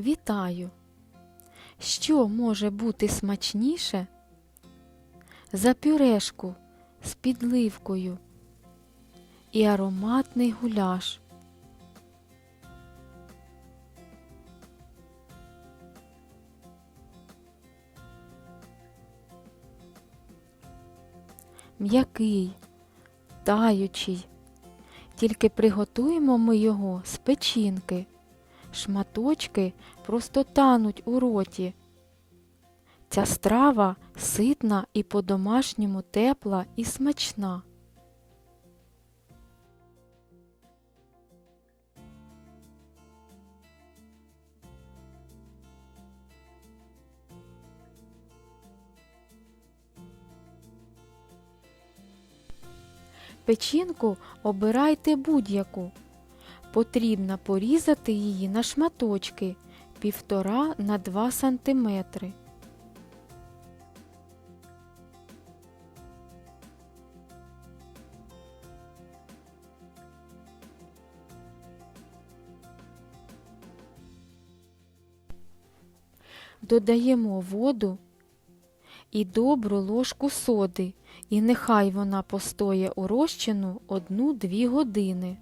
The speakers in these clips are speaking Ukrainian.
Вітаю! Що може бути смачніше за пюрешку з підливкою і ароматний гуляш? М'який, таючий, тільки приготуємо ми його з печінки. Шматочки просто тануть у роті. Ця страва ситна і по-домашньому тепла і смачна. Печінку обирайте будь-яку. Потрібно порізати її на шматочки 1,5 на 2 сантиметри. Додаємо воду і добру ложку соди, і нехай вона постоє у розчину 1-2 години.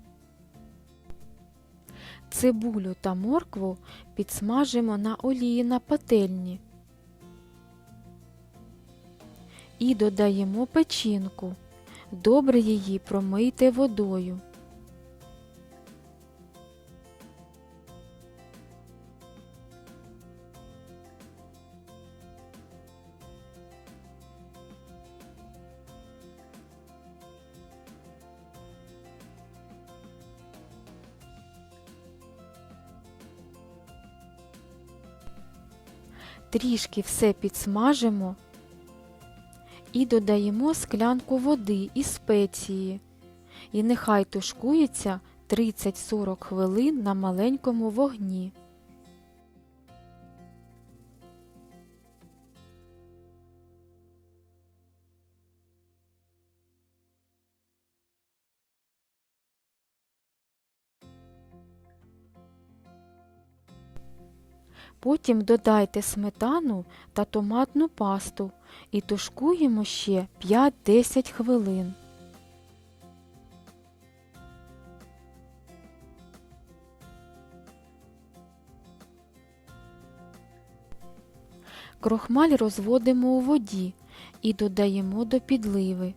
Цибулю та моркву підсмажимо на олії на пательні. І додаємо печінку. Добре її промийте водою. Трішки все підсмажимо і додаємо склянку води і спеції. І нехай тушкується 30-40 хвилин на маленькому вогні. Потім додайте сметану та томатну пасту і тушкуємо ще 5-10 хвилин. Крохмаль розводимо у воді і додаємо до підливи.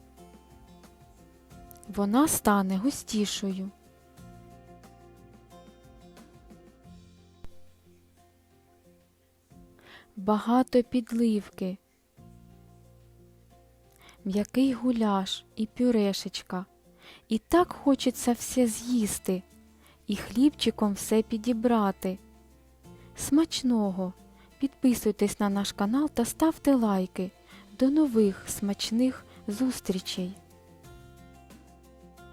Вона стане густішою. Багато підливки, м'який гуляш і пюрешечка. І так хочеться все з'їсти і хлібчиком все підібрати. Смачного! Підписуйтесь на наш канал та ставте лайки. До нових смачних зустрічей!